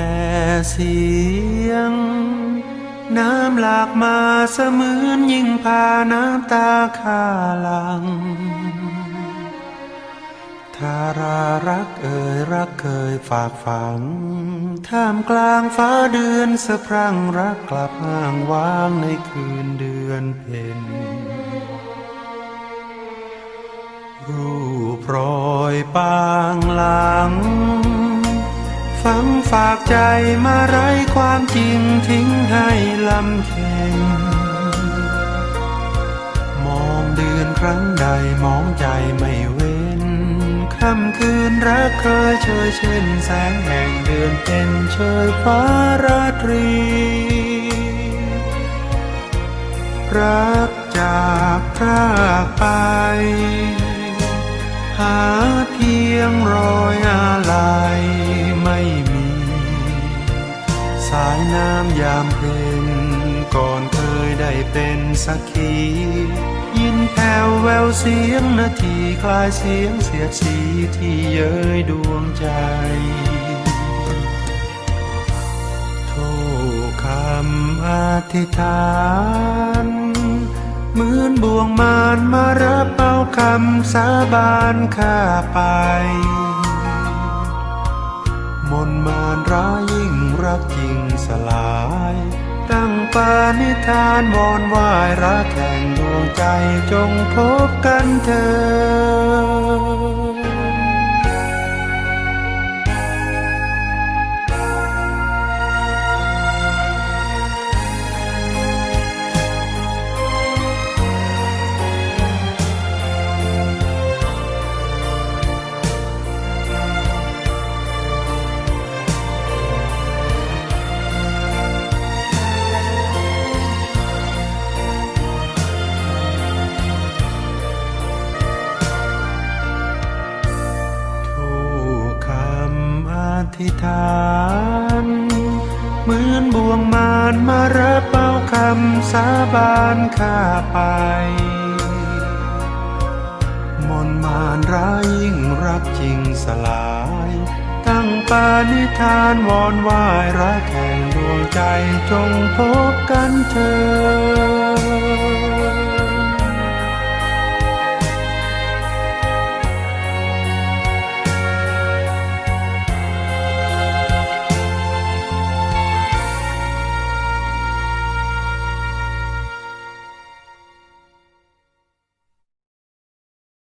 แต่เสียง น้ำหลากมาเสมือนยิ่งพาน้ำตาข้าหลังทารารักเอ่ยรักเคยฝากฝัง ท่ามกลางฟ้าเดือนสะพรั่งรักกลับห่างวางในคืนเดือนเพ็ญรูปรอยปางหลัง ฝังฝากใจมาไร้ความจริงทิ้งให้ลำเค็ญมองเดือนครั้งใดมองใจไม่เว้นค่ำคืนรักเคยเชยเช่นแสงแห่งเดือนเป็นเชยฟ้าราตรี รักจากพรากไป หาเพียงรอยอะไรไม่มี สายน้ำยามเพ็ญก่อนเคยได้เป็นสักขี ยินแผ่วแววเสียงนาทีคลายเสียงเสียดสีที่เย้ยดวงใจ โทคำอธิษฐานเหมือนบ่วงมารมารับเอาคำสาบานข้าไป มนมานร้ายยิ่งรักจริงสลาย ตั้งปานิธานวอนวายรักแห่งดวงใจจงพบกันเถิด ธิษฐานเหมือนบ่วงมารมารับเอาคำสาบานข้าไป มนต์มารร้ายยิ่งรักจริงสลาย ตั้งปานิธานวอนไหวายรักแห่งดวงใจจงพบกันเถิ